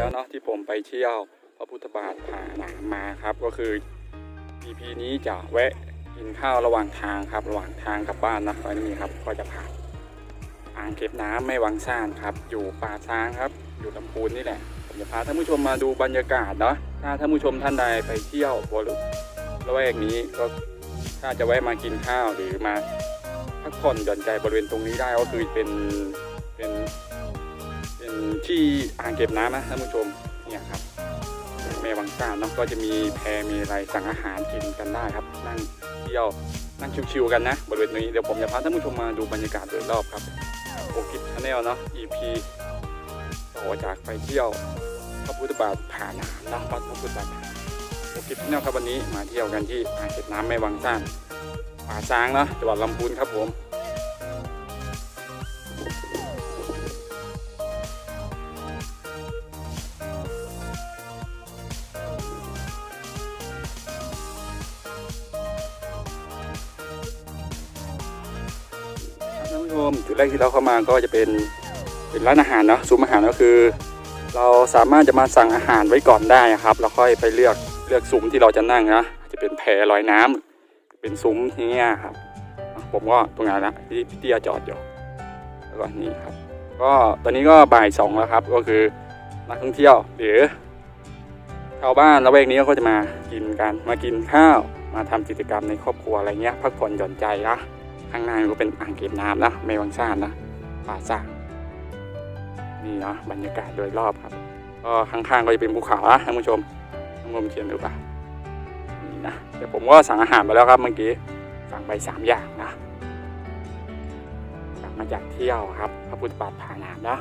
แล้วเนาะที่ผมไปเที่ยวพระพุทธบาทผาหนามมาครับ ก็คือ EP นี้จะแวะกินข้าวระหว่างทางครับ ระหว่างทางกลับบ้านนะตอนนี้ครับก็จะผ่านอ่างเก็บน้ำไม่วังซ่านครับ อยู่ป่าช้างครับ อยู่ลำพูนนี่แหละผมจะพาท่านผู้ชมมาดูบรรยากาศเนาะถ้าท่านผู้ชมท่านใดไปเที่ยวบริเวณละแวกนี้ก็ถ้าจะแวะมากินข้าวหรือมาพักผ่อนหย่อนใจบริเวณตรงนี้ได้ก็คือเป็นเป็น ที่อ่างเก็บน้ำนะท่านผู้ชมเนี่ยครับแม่วังซ่านเนาะก็จะมีแพมีอะไรสั่งอาหารกินกันได้ครับ นั่งเที่ยวนั่งชิวๆกันนะบริเวณนี้เดี๋ยวผมจะพาท่านผู้ชมมาดูบรรยากาศโดยรอบครับโอกิชแนลเนาะ EP ต่อจากไปเที่ยวพระพุทธบาทผ่าหนามเนาะวัดพระพุทธบาทโอกิชแนลครับวันนี้มาเที่ยวกันที่อ่างเก็บน้ำแม่วังซ่านป่าช้างเนาะจังหวัดลำพูนครับผม ท่านผู้ชมจุดแรกที่เราเข้ามาก็จะเป็นเป็นร้านอาหารเนาะซุ้มอาหารก็คือ เราสามารถจะมาสั่งอาหารไว้ก่อนได้ครับแล้วค่อยไปเลือกเลือกซุ้มที่เราจะนั่งนะจะเป็นแพลอยน้ำเป็นซุ้มอย่เงี้ยครับ ผมก็ตรงนั้นนะที่พี่เตี้ยจอดอยู่แล้วก็นี่ครับ ก็ตอนนี้ก็บ่ายสองแล้วครับ ก็คือนักท่องเที่ยวหรือชาวบ้านละแวกนี้ก็จะมากินกันมากินข้าวมาทำกิจกรรมในครอบครัวอะไรเงี้ยพักผ่อนหย่อนใจนะ ข้างในมันก็เป็นอ่างเก็บน้ำนะไม่วังซ่านนะป่าซ่างนี่เนาะบรรยากาศโดยรอบครับก็ข้างๆก็จะเป็นภูเขานะท่านผู้ชมท่านผู้ชมเขียนดูป่ะนี่นะเดี๋ยวผมก็สั่งอาหารมาแล้วครับเมื่อกี้สั่งไปสามอย่างนะกลับมาจากเที่ยวครับพระพุทธบาทผาหนามนะ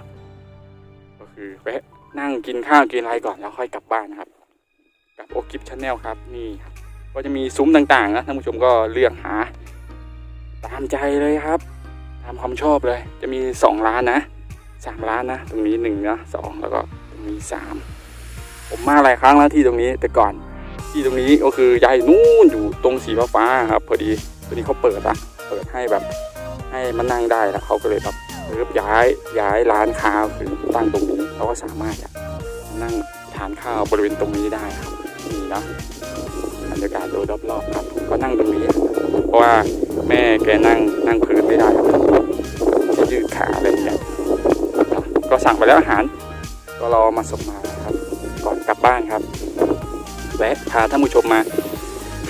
ก็คือแวะนั่งกินข้าวกินอะไรก่อนแล้วค่อยกลับบ้านนะครับกับโอกิฟชาแนลครับนี่ก็จะมีซุ้มต่างๆนะท่านผู้ชมก็เลือกหาามใจเลยครับ ตามความชอบเลย จะมีสองร้านนะสามร้านนะ ตรงนี้หนึ่งนะสองแล้วก็ตรงนี้สามผมมาหลายครั้งแล้วที่ตรงนี้แต่ก่อนที่ตรงนี้ก็คือยายนู่นอยู่ตรงสีฟ้าครับพอดีตอนนี้เขาเปิดอะเปิดให้แบบให้มันนั่งได้แล้วเขาก็เลยแบบเออย้ายย้ายร้านค้าคือตั้งตรงนี้เราก็สามารถอะนั่งทานข้าวบริเวณตรงนี้ได้ครับนี่นะบรรยากาศโดยรอบๆครับก็นั่งตรงนี้ เพราะว่าแม่แกนั่งนั่งพื้นไม่ได้ครับยืดขาอะไรอย่างเงี้ยก็สั่งไปแล้วอาหาร ก็รอมาส่งมาครับ ก่อนกลับบ้านครับ และพาท่านผู้ชมมา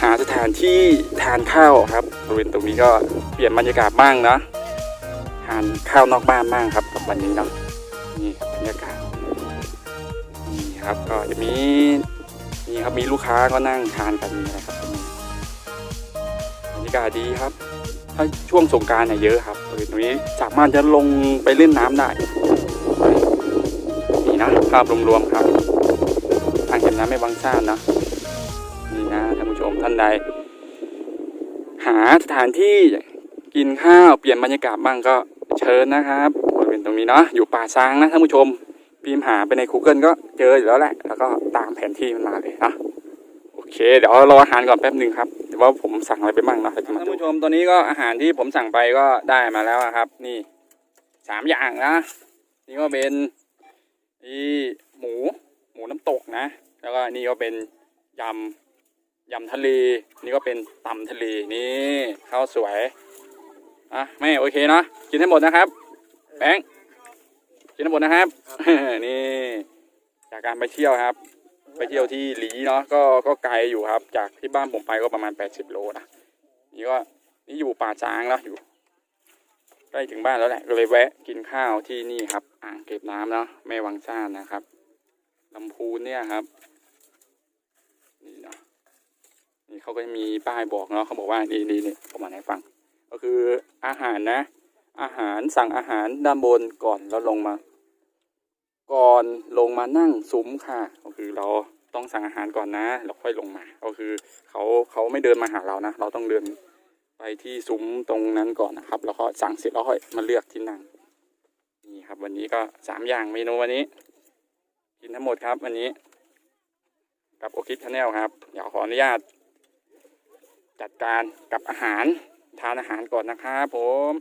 หาสถานที่ทานข้าวครับบริเวณตรงนี้ก็เปลี่ยนบรรยากาศบ้างนะทานข้าวนอกบ้านบ้างครับกับวันนี้เนาะนี่ครับบรรยากาศนี่ครับก็จะมีนี่ครับมีลูกค้าก็นั่งทานกันมีอะครับตรงนี้บรรยากาศดีครับ ถ้าช่วงสงการเนี่ยเยอะครับตรงนี้สามารถจะลงไปเล่นน้ำได้ นี่นะภาพรวมๆครับอ่างเก็บน้ำไม่บางซ่านนะนี่นะท่านผู้ชมท่านใด หาสถานที่กินข้าวเปลี่ยนบรรยากาศบ้างก็เชิญนะครับบริเวณตรงนี้เนาะอยู่ป่าซางนะท่านผู้ชมพิมพ์หาไปใน Google ก็เจออยู่แล้วแหละ แล้วก็ตามแผนที่มันมาเลยนะโอเค เดี๋ยวรออาหารก่อนแป๊บหนึ่งครับ วว่าผมสั่งอะไรไปบ้างเนาะท่านผู้ชมตอนนี้ก็อาหารที่ผมสั่งไปก็ได้มาแล้วอะครับ นี่สามอย่างนะนี่ก็เป็นนี่หมูหมูน้ำตกนะ แล้วก็นี่ก็เป็นยำยำทะเล นี่ก็เป็นตำทะเลนี่ข้าวสวยอะแม่โอเคเนาะกินให้หมดนะครับแบงค์กินให้หมดนะครับนี่จากการไปเที่ยวครับ ไปเที่ยวที่หลีเนาะก็ก็ไกลอยู่ครับ จากที่บ้านผมไปก็ประมาณ 80 โลนะนี่ก็นี่อยู่ป่าจางแล้วอยู่ใกล้ถึงบ้านแล้วแหละก็เลยแวะกินข้าวที่นี่ครับ อ่างเก็บน้ำเนาะแม่วังซ่านนะครับลำพูนเนี่ยครับนี่เนาะนี่เขาก็จะมีป้ายบอกเนาะเขาบอกว่านี่นี่นี่ผมมาให้ฟัง ก็คืออาหารนะ อาหารสั่งอาหารด้านบนก่อนแล้วลงมา ก่อนลงมานั่งซุ้มค่ะก็คือเราต้องสั่งอาหารก่อนนะแล้วค่อยลงมา ก็คือเขาเขาไม่เดินมาหาเรานะ เราต้องเดินไปที่ซุ้มตรงนั้นก่อนนะครับ แล้วก็สั่งเสร็จแล้วค่อยมาเลือกที่นั่งนี่ครับ วันนี้ก็สามอย่างเมนูวันนี้ กินทั้งหมดครับ วันนี้ กับโอคิดชาแนลครับเดี๋ยวขออนุญาต จัดการกับอาหารทานอาหารก่อนนะครับผม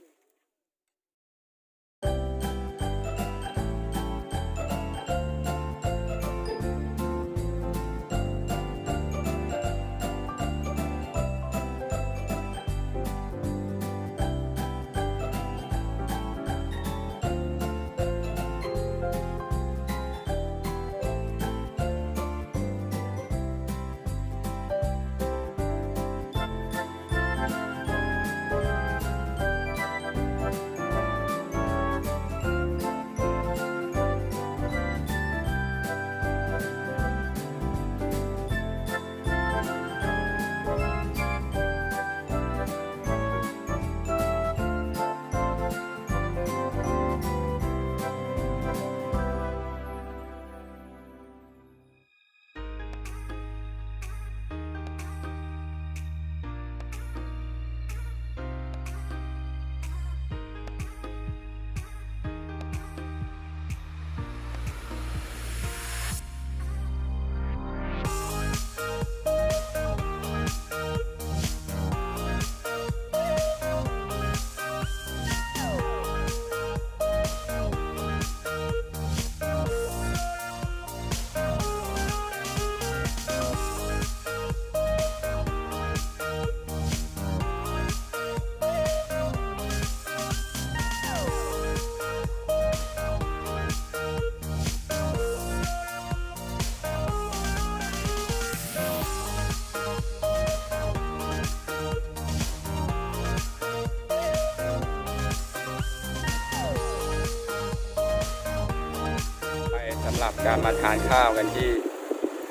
สำหรับการมาทานข้าวกันที่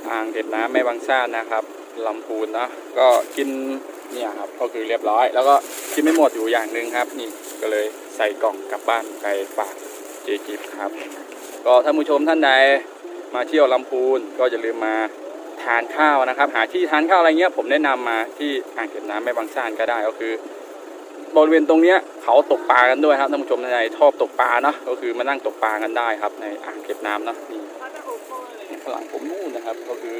อ่างเก็บน้ำแม่บางซ่านนะครับลำพูนเนาะก็กินเนี่ยครับก็คือเรียบร้อย แล้วก็กินไม่หมดอยู่อย่างหนึ่งครับนี่ก็เลยใส่กล่องกลับบ้านไปฝากเจกิฟครับ ก็ท่านผู้ชมท่านใดมาเที่ยวลำพูนก็อย่าลืมมาทานข้าวนะครับ หาที่ทานข้าวอะไรเงี้ยผมแนะนำมาที่อ่างเก็บน้ำแม่บางซ่านก็ได้ก็คือบริเวณตรงเนี้ย เขาตกปลากันด้วยครับท่านผู้ชมท่านใดชอบตกปลาเนาะก็คือมานั่งตกปลากันได้ครับ ในอ่างเก็บน้ำเนาะนี่ข้างหลังผมนู่นนะครับ ก็คือ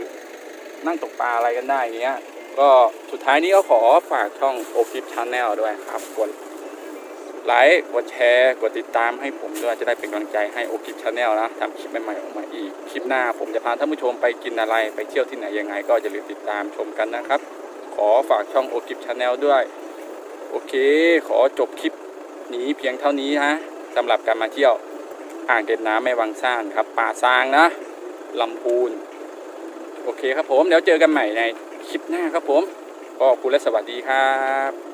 นั่งตกปลาอะไรกันได้เงี้ย ก็สุดท้ายนี้ก็ขอฝากช่องโอคิปชาแนลด้วยครับกดไลค์กดแชร์กดติดตามให้ผมด้วยจะได้เป็นกำลังใจให้โอคิปชาแนลนะทำคลิปใหม่ๆออกมาอีกคลิปหน้าผมจะพาท่านผู้ชมไปกินอะไรไปเที่ยวที่ไหนยังไง ก็อย่าลืมติดตามชมกันนะครับ ขอฝากช่องโอคิปชาแนลด้วย โอเค ขอจบคลิปนี้เพียงเท่านี้ฮะสำหรับการมาเที่ยวอ่างเก็บน้ำแม่วังซ่านครับ ป่าซางนะลำพูน โอเคครับผม เดี๋ยวเจอกันใหม่ในคลิปหน้าครับผม ก็ขอบคุณและสวัสดีครับ